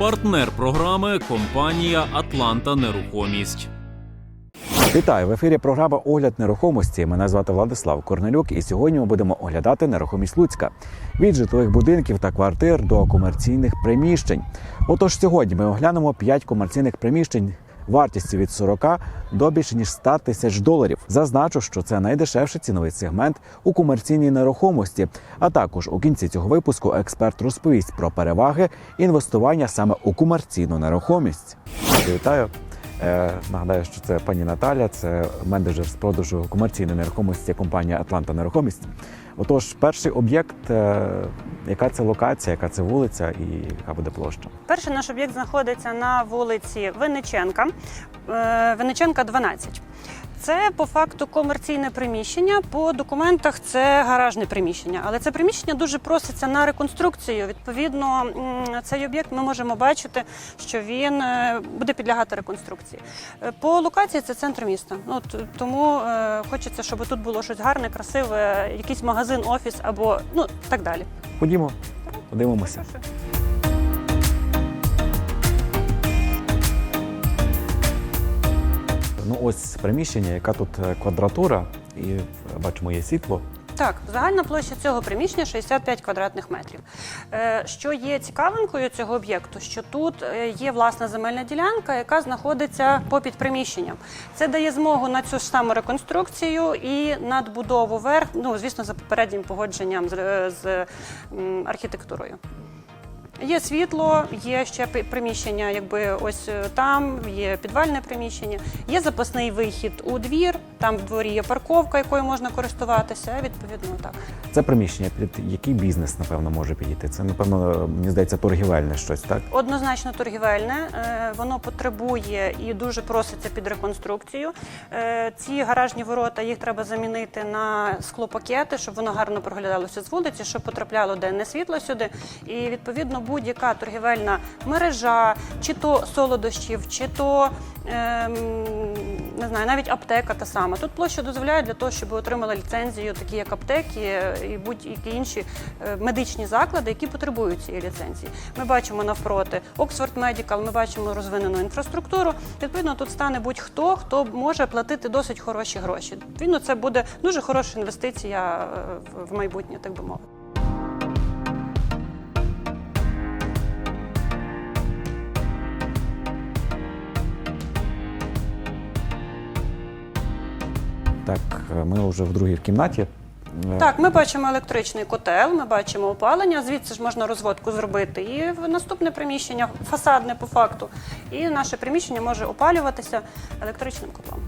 Партнер програми компанія Атланта Нерухомість. Вітаю в ефірі. Програма Огляд нерухомості. Мене звати Владислав Корнелюк, і сьогодні ми будемо оглядати нерухомість Луцька від житлових будинків та квартир до комерційних приміщень. Отож, сьогодні ми оглянемо 5 комерційних приміщень. Вартістю від 40 до більше ніж 100 тисяч доларів. Зазначу, що це найдешевший ціновий сегмент у комерційній нерухомості. А також у кінці цього випуску експерт розповість про переваги інвестування саме у комерційну нерухомість. Вітаю. Е, Нагадаю, що це пані Наталя, це менеджер з продажу комерційної нерухомості компанії Атланта Нерухомість. Отож, перший об'єкт, е, яка це локація, яка це вулиця і яка буде площа? Перший наш об'єкт знаходиться на вулиці Винниченка, е, Винниченка 12. Це по факту комерційне приміщення. По документах це гаражне приміщення, але це приміщення дуже проситься на реконструкцію. Відповідно, цей об'єкт ми можемо бачити, що він е, буде підлягати реконструкції. Е, По локації це центр міста. Ну тому е, хочеться, щоб тут було щось гарне, красиве, якийсь магазин, офіс або ну так далі. Ходімо, подивимося. Ну ось приміщення, яка тут е, квадратура, і е, бачимо, є світло. Так, загальна площа цього приміщення 65 квадратних метрів. Е, Що є цікавинкою цього об'єкту, що тут є власна земельна ділянка, яка знаходиться попід приміщенням. Це дає змогу на цю ж саму реконструкцію і надбудову верх, ну звісно, за попереднім погодженням з, з архітектурою. Є світло, є ще приміщення, якби ось е, там, є підвальне приміщення, є запасний вихід у двір, там в дворі є парковка, якою можна користуватися. Відповідно, так. Це приміщення, під який бізнес, напевно, може підійти. Це, напевно, мені здається, торгівельне щось, так? Однозначно торгівельне, е, воно потребує і дуже проситься під реконструкцію. Е, Ці гаражні ворота їх треба замінити на склопакети, щоб воно гарно проглядалося з вулиці, щоб потрапляло денне світло сюди. І відповідно будь-яка торгівельна мережа, чи то солодощів, чи то ем, не знаю, навіть аптека та сама. Тут площа дозволяє для того, щоб отримали ліцензію, такі як аптеки е, і будь-які інші е, медичні заклади, які потребують цієї ліцензії. Ми бачимо навпроти Oxford Medical, ми бачимо розвинену інфраструктуру. Відповідно, тут стане будь-хто, хто може платити досить хороші гроші. Відповідно, це буде дуже хороша інвестиція е, в майбутнє, так би мовити. Так, ми вже в другій кімнаті. Так, ми бачимо електричний котел, ми бачимо опалення. Звідси ж можна розводку зробити. І в наступне приміщення, фасадне по факту. І наше приміщення може опалюватися електричним котлом.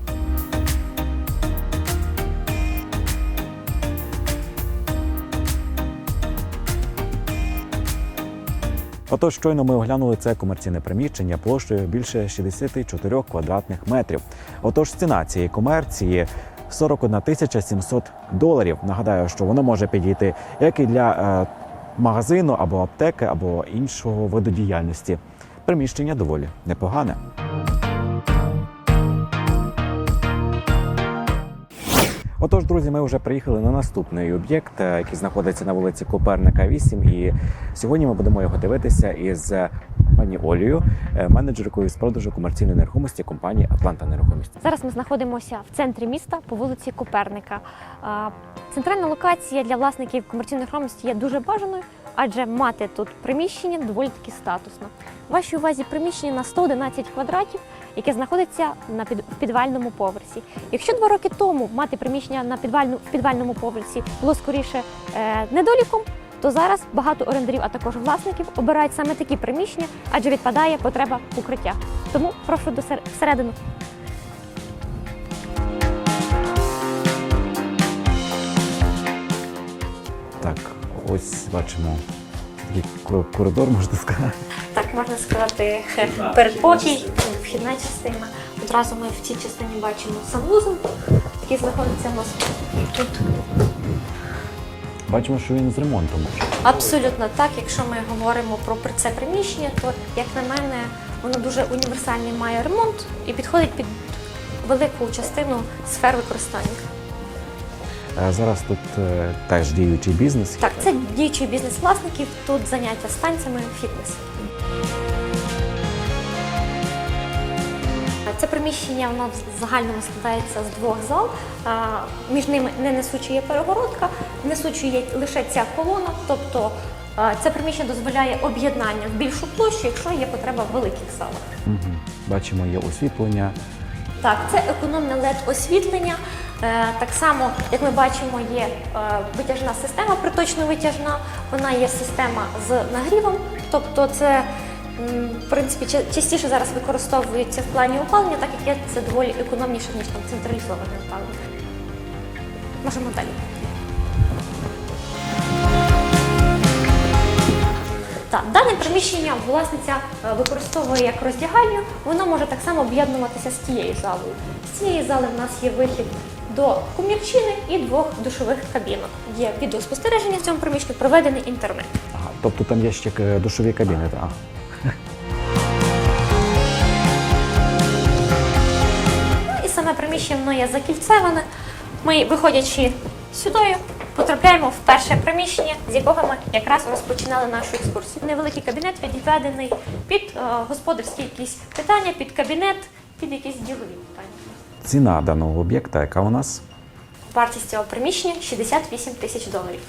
Отож, щойно ми оглянули це комерційне приміщення площею більше 64 квадратних метрів. Отож, ціна цієї комерції 41 тисяча 700 доларів. Нагадаю, що воно може підійти як і для е, магазину або аптеки, або іншого виду діяльності. Приміщення доволі непогане. Отож, друзі, ми вже приїхали на наступний об'єкт, е, який знаходиться на вулиці Коперника 8. І сьогодні ми будемо його дивитися із пані Олею, е, менеджеркою з продажу комерційної нерухомості компанії Атланта Нерухомість. Зараз ми знаходимося в центрі міста по вулиці Коперника. Центральна локація для власників комерційної нерухомості є дуже бажаною, адже мати тут приміщення доволі таки статусно. В вашій увазі приміщення на 111 квадратів, яке знаходиться на під, в підвальному поверсі. Якщо два роки тому мати приміщення на підвальну, в підвальному поверсі було скоріше е, недоліком, то зараз багато орендарів, а також власників обирають саме такі приміщення, адже відпадає потреба укриття. Тому прошу до сер- всередину. Так, ось бачимо такий ко- коридор, можна сказати. Так можна сказати, передпокій, вхідна частина. Одразу ми в цій частині бачимо санвузол, який знаходиться у нас тут. Бачимо, що він з ремонтом. Абсолютно так. Якщо ми говоримо про це приміщення, то як на мене, воно дуже універсальний має ремонт і підходить під велику частину сфер використання. Е, Зараз тут е, теж діючий бізнес. Так, це діючий бізнес власників, тут заняття з танцями, фітнес. приміщення воно в загальному складається з двох зал. Між ними не несуча є перегородка, несучою є лише ця колона. Тобто це приміщення дозволяє об'єднання в більшу площу, якщо є потреба в великих залах. Угу. Бачимо, є освітлення. Так, це економне led освітлення. Е, Так само, як ми бачимо, є е, витяжна система, приточно витяжна. Вона є система з нагрівом. Тобто, це в принципі частіше зараз використовується в плані опалення, так як є це доволі економніше ніж там централізоване опалення. Можемо далі. Так, дане приміщення власниця е, використовує як роздягальню. Воно може так само об'єднуватися з тією залою. З цієї зали в нас є вихід до комірчини і двох душових кабінок. Є відеоспостереження в цьому приміщенні, проведений інтернет. Ага, тобто там є ще е, душові кабіни. А. приміщення воно є закільцеване. Ми, виходячи сюди, потрапляємо в перше приміщення, з якого ми якраз розпочинали нашу екскурсію. Невеликий кабінет відведений під е, господарські якісь питання, під кабінет, під якісь ділові питання. Ціна даного об'єкта, яка у нас? Вартість цього приміщення 68 тисяч доларів.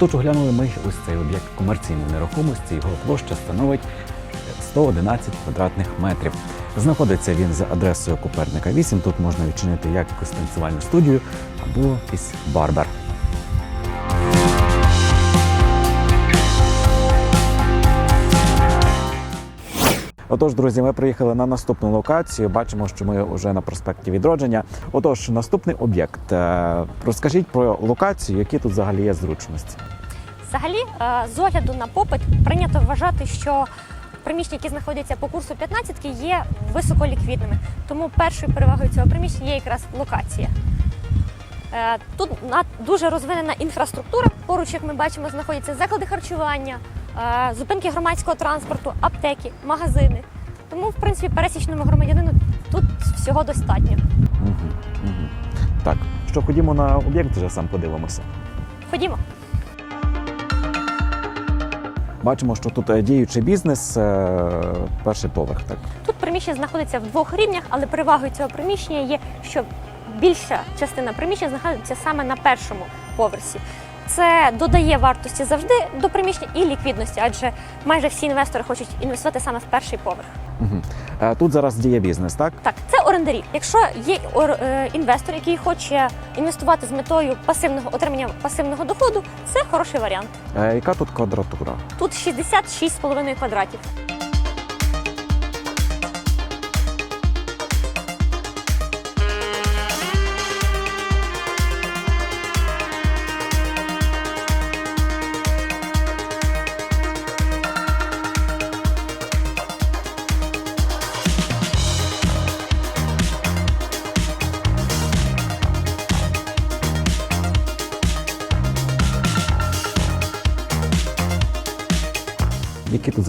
Отож, оглянули ми ось цей об'єкт комерційної нерухомості. Його площа становить 111 квадратних метрів. Знаходиться він за адресою Коперника 8. Тут можна відчинити як якусь танцювальну студію або якийсь барбер. Отож, друзі, ми приїхали на наступну локацію. Бачимо, що ми вже на проспекті відродження. Отож, наступний об'єкт. Е, Розкажіть про локацію, які тут взагалі є зручності. Взагалі, е, з огляду на попит прийнято вважати, що приміщення, які знаходяться по курсу 15 є високоліквідними. Тому першою перевагою цього приміщення є якраз локація. Е, Тут дуже розвинена інфраструктура. Поруч, як ми бачимо, знаходяться заклади харчування, зупинки громадського транспорту, аптеки, магазини. Тому, в принципі, пересічному громадянину тут всього достатньо. Угу, угу. Так, що ходімо на об'єкт, вже сам подивимося. Ходімо. Бачимо, що тут е, діючий бізнес, е, перший поверх. Так. Тут приміщення знаходиться в двох рівнях, але перевагою цього приміщення є, що більша частина приміщення знаходиться саме на першому поверсі. Це додає вартості завжди до приміщення і ліквідності, адже майже всі інвестори хочуть інвестувати саме в перший поверх. Угу. Тут зараз діє бізнес, так? Так, це орендарі. Якщо є е, інвестор, який хоче інвестувати з метою пасивного отримання пасивного доходу, це хороший варіант. Е, Яка тут квадратура? Тут 66,5 квадратів.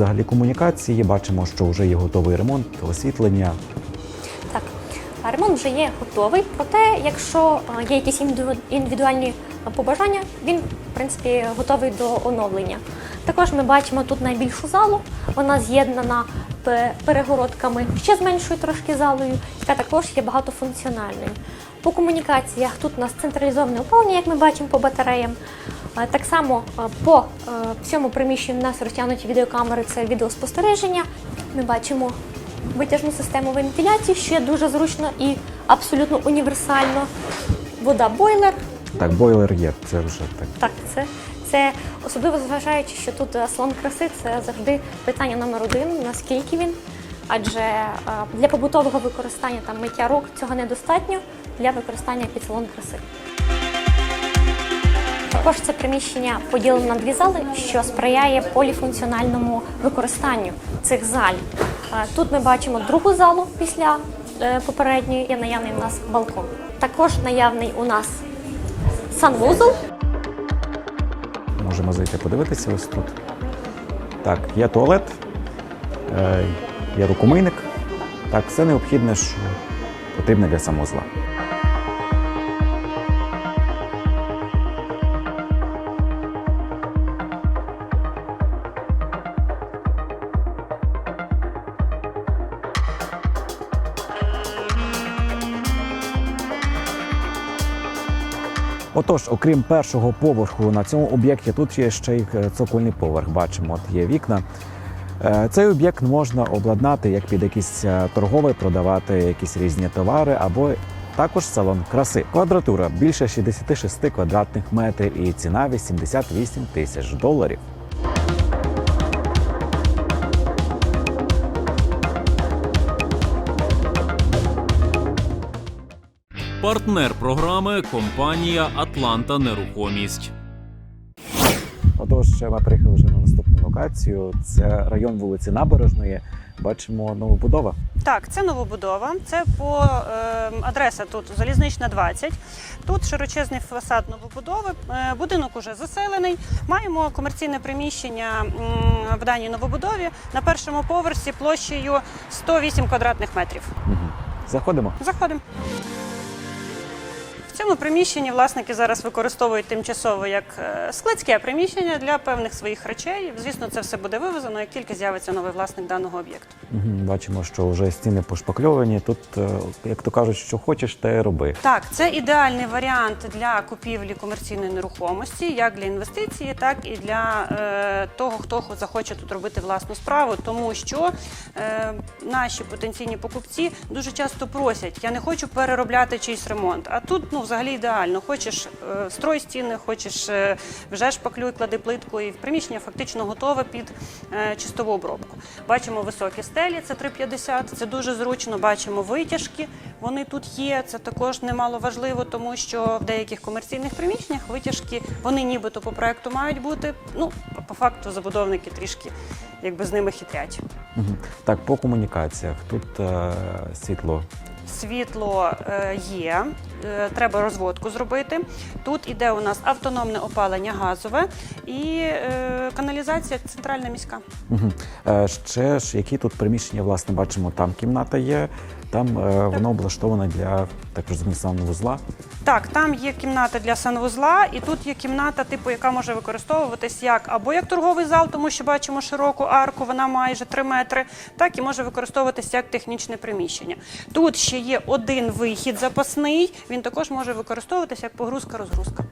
Взагалі комунікації? Бачимо, що вже є готовий ремонт, освітлення. Так, ремонт вже є готовий. Проте, якщо е, є якісь індивідуальні е, побажання, він в принципі готовий до оновлення. Також ми бачимо тут найбільшу залу. Вона з'єднана перегородками ще з меншою трошки залою, яка також є багатофункціональною. По комунікаціях тут у нас централізоване опалення, як ми бачимо по батареям. Так само по всьому приміщенню у нас розтягнуті відеокамери, це відеоспостереження. Ми бачимо витяжну систему вентиляції, що є дуже зручно і абсолютно універсально. Вода бойлер. Так, бойлер є, це вже так. Так, це, це особливо зважаючи, що тут е, салон краси це завжди питання номер один, наскільки він. Адже е, для побутового використання там миття рук цього недостатньо для використання під салон краси. Також це приміщення поділено на дві зали, що сприяє поліфункціональному використанню цих залів. Е, Тут ми бачимо другу залу після е, попередньої, є наявний у нас балкон. Також наявний у нас санвузол. Можемо зайти подивитися ось тут. Так, є туалет, е, є рукомийник. Так, все необхідне, що потрібне для самозла. Отож, окрім першого поверху на цьому об'єкті, тут є ще й е, цокольний поверх. Бачимо, от є вікна. Е, Цей об'єкт можна обладнати як під якийсь е, торговий, продавати якісь різні товари або також салон краси. Квадратура більше 66 квадратних метрів і ціна 88 тисяч доларів. Партнер програми компанія Атланта Нерухомість. Отож, ми приїхали вже на наступну локацію. Це район вулиці Набережної. Бачимо новобудова. Так, це новобудова. Це по е, адреса тут залізнична 20. Тут широчезний фасад новобудови. Е, будинок уже заселений. Маємо комерційне приміщення м, в даній новобудові на першому поверсі площею 108 квадратних метрів. Угу. Заходимо. Заходимо. Цьому приміщенні власники зараз використовують тимчасово як е, складське приміщення для певних своїх речей. Звісно, це все буде вивезено, як тільки з'явиться новий власник даного об'єкту. Бачимо, що вже стіни пошпакльовані. Тут, е, як то кажуть, що хочеш, те роби. Так, це ідеальний варіант для купівлі комерційної нерухомості, як для інвестиції, так і для е, того, хто захоче тут робити власну справу, тому що е, наші потенційні покупці дуже часто просять: я не хочу переробляти чийсь ремонт. А тут ну взагалі ідеально. Хочеш е, строй стіни, хочеш е, вже шпаклюй, клади плитку, і приміщення фактично готове під е, чистову обробку. Бачимо високі стелі, це 3,50, Це дуже зручно. Бачимо витяжки. Вони тут є. Це також немало важливо, тому що в деяких комерційних приміщеннях витяжки вони нібито по проекту мають бути. Ну по факту забудовники трішки якби з ними хитрять. Так, по комунікаціях. Тут е, світло. Світло е, є, е, треба розводку зробити. Тут іде у нас автономне опалення газове і е, каналізація центральна міська. Ще ж, які тут приміщення, власне, бачимо, там кімната є, там е, воно облаштоване для так розумію, санвузла. Так, там є кімната для санвузла, і тут є кімната, типу, яка може використовуватись як або як торговий зал, тому що бачимо широку арку, вона майже 3 метри, так і може використовуватись як технічне приміщення. Тут ще є один вихід запасний, він також може використовуватись як погрузка-розгрузка.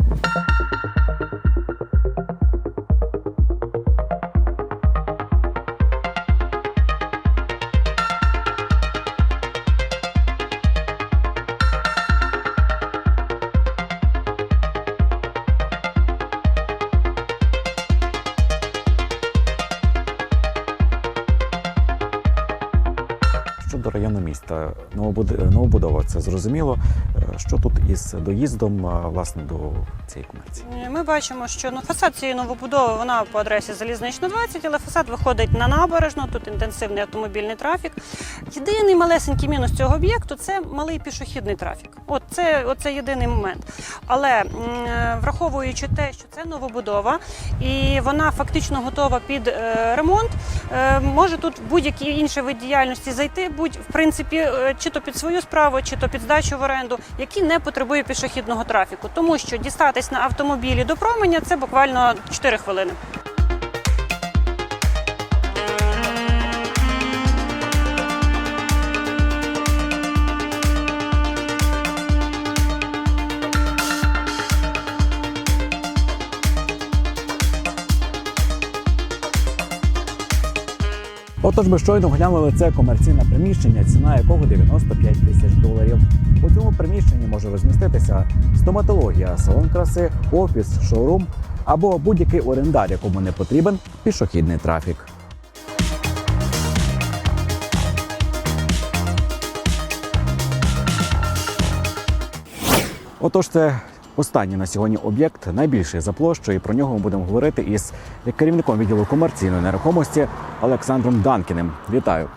Новобуд- новобудова, це зрозуміло. Е, Що тут із доїздом е, власне до цієї комерції? Ми бачимо, що ну, фасад цієї новобудови вона по адресі Залізнична 20, але фасад виходить на набережну, тут інтенсивний автомобільний трафік. Єдиний малесенький мінус цього об'єкту це малий пішохідний трафік. От це, оце єдиний момент. Але е, враховуючи те, що це новобудова і вона фактично готова під е, ремонт, е, може тут будь-який інший вид діяльності зайти, будь в принципі, е, чи то під свою справу, чи то під здачу в оренду, який не потребує пішохідного трафіку, тому що дістатись на автомобілі до променя це буквально 4 хвилини. Отож, ми щойно глянули це комерційне приміщення, ціна якого 95 тисяч доларів. У цьому приміщенні може розміститися стоматологія, салон краси, офіс, шоурум або будь-який орендар, якому не потрібен пішохідний трафік. Отож, це останній на сьогодні об'єкт, найбільший за площею. І про нього ми будемо говорити із керівником відділу комерційної нерухомості Олександром Данкіним. Вітаю.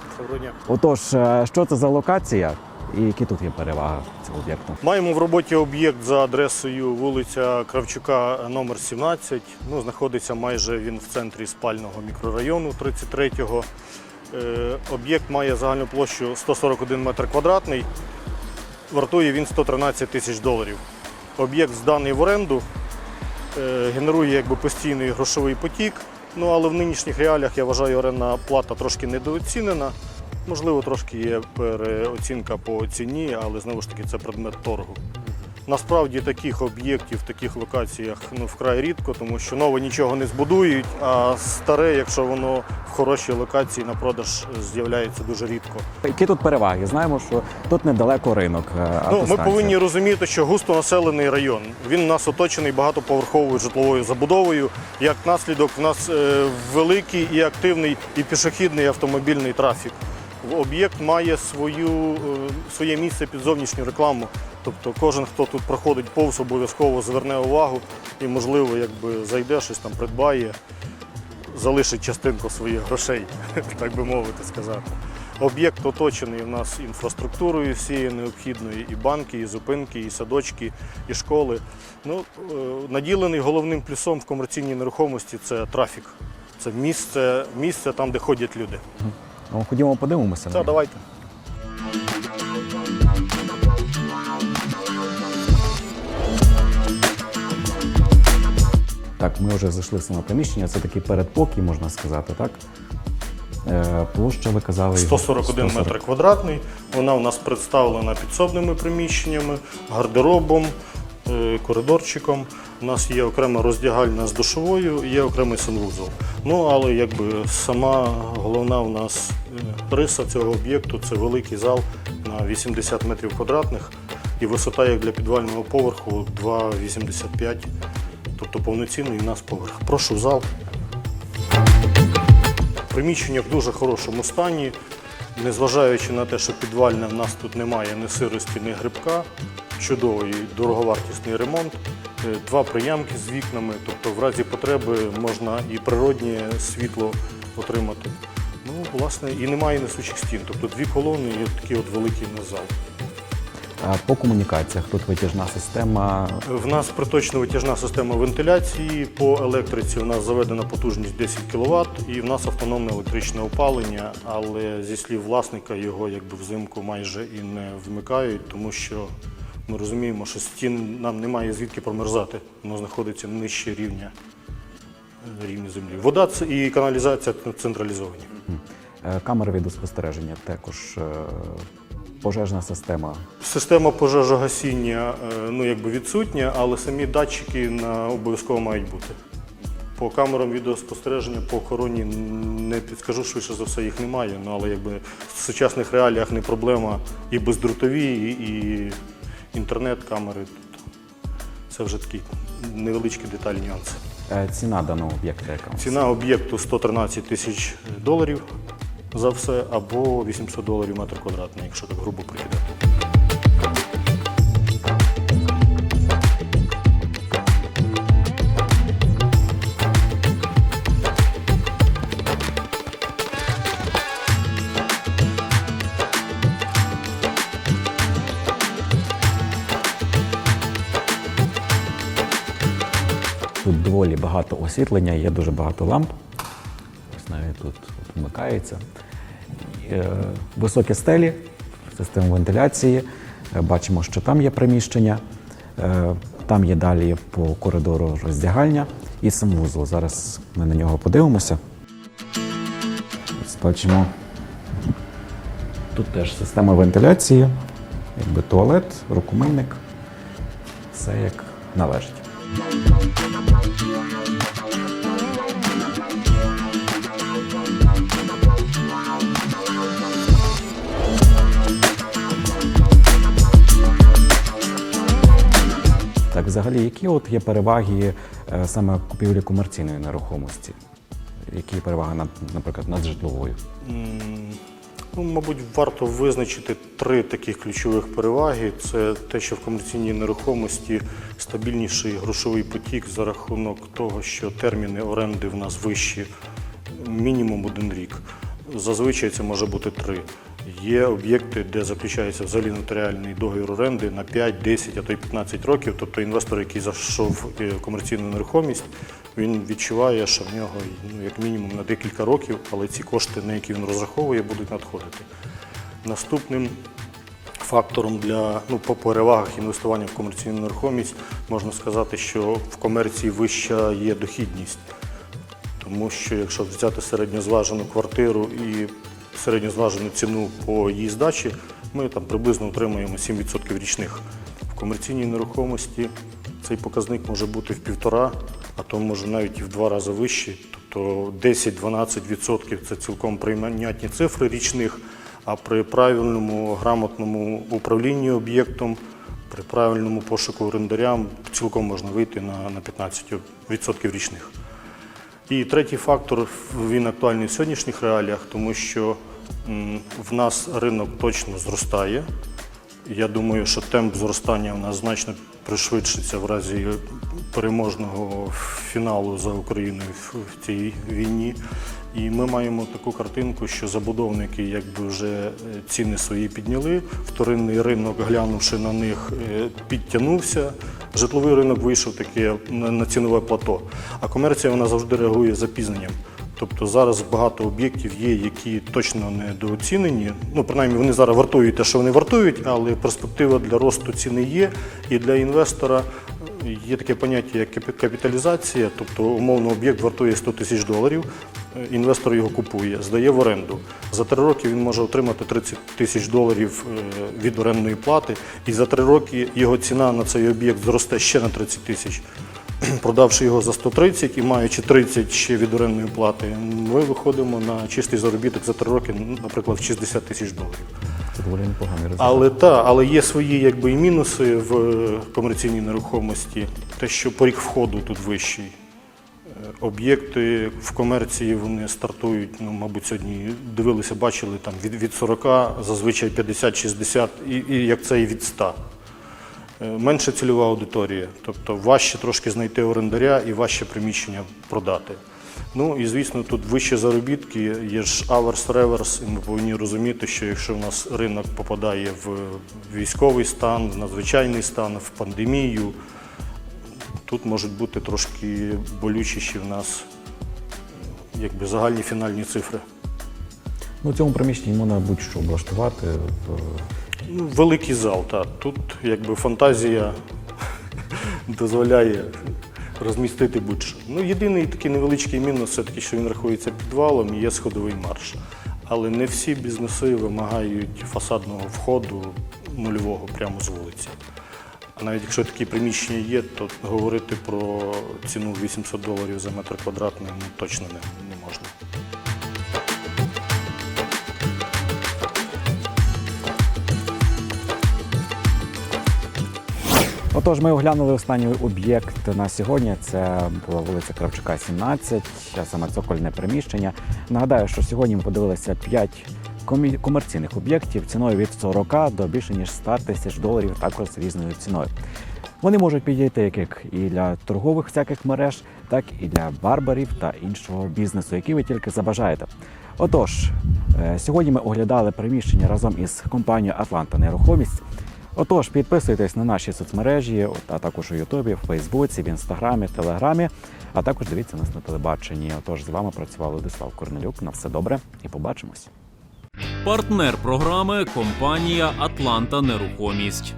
Отож, е, що це за локація і які тут є переваги цього об'єкту? Маємо в роботі об'єкт за адресою вулиця Кравчука, номер 17. Ну, знаходиться майже він в центрі спального мікрорайону 33-го. Е, об'єкт має загальну площу 141 метр квадратний. Вартує він 113 тисяч доларів. Об'єкт зданий в оренду, е, генерує якби постійний грошовий потік. Ну, але в нинішніх реаліях я вважаю, орендна плата трошки недооцінена. Можливо, трошки є переоцінка по ціні, але знову ж таки це предмет торгу. Насправді таких об'єктів в таких локаціях ну, вкрай рідко, тому що нове нічого не збудують, а старе, якщо воно в хорошій локації на продаж з'являється дуже рідко. Які тут переваги? Знаємо, що тут недалеко ринок. е, Ну, ми повинні розуміти, що густонаселений район. Він у нас оточений багатоповерховою житловою забудовою. Як наслідок, у нас е, великий і активний і пішохідний автомобільний трафік. Об'єкт має свою, е, своє місце під зовнішню рекламу. Тобто кожен, хто тут проходить повз, обов'язково зверне увагу і, можливо, якби зайде, щось там придбає, залишить частинку своїх грошей, так би мовити сказати. Об'єкт оточений у нас інфраструктурою всією необхідною, і банки, і зупинки, і садочки, і школи. Ну, е, наділений головним плюсом в комерційній нерухомості це трафік. Це місце, місце там, де ходять люди. Ну, ходімо подивимося. Так, давайте. Так, ми вже зайшли в саме приміщення. Це такий передпокій, можна сказати, так? Е, площа, ви казали. 141 метр квадратний. Вона у нас представлена підсобними приміщеннями, гардеробом, е, коридорчиком. У нас є окрема роздягальня з душовою, є окремий санвузол. Ну, але якби сама головна у нас е, риса цього об'єкту це великий зал на 80 метрів квадратних і висота як для підвального поверху 2,85, тобто повноцінний у нас поверх. Прошу зал. Приміщення в дуже хорошому стані, незважаючи на те, що підвальне в нас тут немає ні сирості, ні грибка, чудовий дороговартісний ремонт, е, два приямки з вікнами, тобто в разі потреби можна і природнє світло отримати. Ну, власне, і немає несучих стін, тобто дві колони і такий от великий у зал. А по комунікаціях тут витяжна система. В нас приточна витяжна система вентиляції. По електриці у нас заведена потужність 10 кВт і в нас автономне електричне опалення, але зі слів власника його якби взимку майже і не вмикають, тому що ми розуміємо, що стін нам немає звідки промерзати. Воно знаходиться нижче рівня, рівня землі. Вода і каналізація централізовані. Е, Камери відеоспостереження, також е, пожежна система. Система пожежогасіння е, ну, якби відсутня, але самі датчики на обов'язково мають бути. По камерам відеоспостереження по охороні не підскажу, швидше за все їх немає. Ну, але якби в сучасних реаліях не проблема і бездротові, і, і інтернет-камери. Тобто це вже такі невеличкі деталі нюанси. Е, Ціна даного об'єкта яка? Ціна об'єкту 113 тисяч доларів за все, або 800 доларів метр квадратний, якщо так грубо прикидати. Тут доволі багато освітлення, є дуже багато ламп. Навіть тут вмикається. Е, Високі стелі, система вентиляції. Е, Бачимо, що там є приміщення. Е, Там є далі по коридору роздягальня і санвузол. Зараз ми на нього подивимося. Бачимо. Тут теж система вентиляції, якби туалет, рукомийник. Все як належить. Взагалі, які от є переваги е, саме купівлі комерційної нерухомості? Які переваги наприклад, над житловою? Ну, мабуть, варто визначити три таких ключових переваги. Це те, що в комерційній нерухомості стабільніший грошовий потік за рахунок того, що терміни оренди в нас вищі, мінімум один рік. Зазвичай це може бути три. Є об'єкти, де заключається взагалі нотаріальний договір оренди на 5, 10, а то й 15 років. Тобто інвестор, який зайшов е, в комерційну нерухомість, він відчуває, що в нього ну, як мінімум на декілька років, але ці кошти, на які він розраховує, будуть надходити. Наступним фактором для ну, по перевагах інвестування в комерційну нерухомість можна сказати, що в комерції вища є дохідність. Тому що якщо взяти середньозважену квартиру і середньозважену ціну по її здачі, ми там приблизно отримуємо 7% річних. В комерційній нерухомості цей показник може бути в півтора, а то може навіть і в два рази вищий. Тобто 10-12% це цілком прийнятні цифри річних, а при правильному грамотному управлінні об'єктом, при правильному пошуку орендарям цілком можна вийти на, на 15% річних. І третій фактор він актуальний в сьогоднішніх реаліях, тому що в нас ринок точно зростає. Я думаю, що темп зростання в нас значно пришвидшиться в разі переможного фіналу за Україною в цій війні. І ми маємо таку картинку, що забудовники якби вже е, ціни свої підняли, вторинний ринок, глянувши на них, е, підтягнувся. Житловий ринок вийшов таке на цінове плато. А комерція вона завжди реагує запізненням. Тобто зараз багато об'єктів є, які точно недооцінені. Ну, принаймні, вони зараз вартують те, що вони вартують, але перспектива для росту ціни є. І для інвестора є таке поняття, як капіталізація, тобто умовно об'єкт вартує 100 тисяч доларів. е, Інвестор його купує, здає в оренду. За три роки він може отримати 30 тисяч доларів е, від орендної плати, і за три роки його ціна на цей об'єкт зросте ще на 30 тисяч. Продавши його за 130 і маючи 30 ще від орендної плати, ми виходимо на чистий заробіток за три роки, наприклад, в 60 тисяч доларів. Це доволі непоганий результат. Але та, але є свої якби і мінуси в е, комерційній нерухомості. Те, що поріг входу тут вищий. Е, Об'єкти в комерції вони стартують, ну, мабуть, сьогодні дивилися, бачили там від, від 40, зазвичай 50-60, і, і як це і від 100. Е, Менша цільова аудиторія, тобто важче трошки знайти орендаря і важче приміщення продати. Ну і звісно, тут вищі заробітки, є ж аверс реверс, і ми повинні розуміти, що якщо в нас ринок попадає в військовий стан, в надзвичайний стан, в пандемію, тут можуть бути трошки болючіші в нас якби загальні фінальні цифри. Ну, в цьому приміщенні можна будь-що облаштувати. Ну, великий зал, так. Тут якби фантазія дозволяє розмістити будь-що. Ну, єдиний такий невеличкий мінус все-таки, що він рахується підвалом є сходовий марш. Але не всі бізнеси вимагають фасадного входу нульового прямо з вулиці. А навіть якщо такі приміщення є, то говорити про ціну 800 доларів за метр квадратний ну, точно не, не можна. Отож, ми оглянули останній об'єкт на сьогодні. Це була вулиця Кравчука, 17, саме цокольне приміщення. Нагадаю, що сьогодні ми подивилися 5 комерційних об'єктів ціною від 40 до більше ніж 100 тисяч доларів, також з різною ціною. Вони можуть підійти як- і для торгових всяких мереж, так і для барбарів та іншого бізнесу, який ви тільки забажаєте. Отож, е, сьогодні ми оглядали приміщення разом із компанією Атланта Нерухомість. Отож, підписуйтесь на наші соцмережі, а також у Ютубі, в Фейсбуці, в Інстаграмі, Телеграмі, а також дивіться нас на телебаченні. Отож, з вами працював Владислав Корнелюк. На все добре і побачимось. Партнер програми компанія Атланта Нерухомість.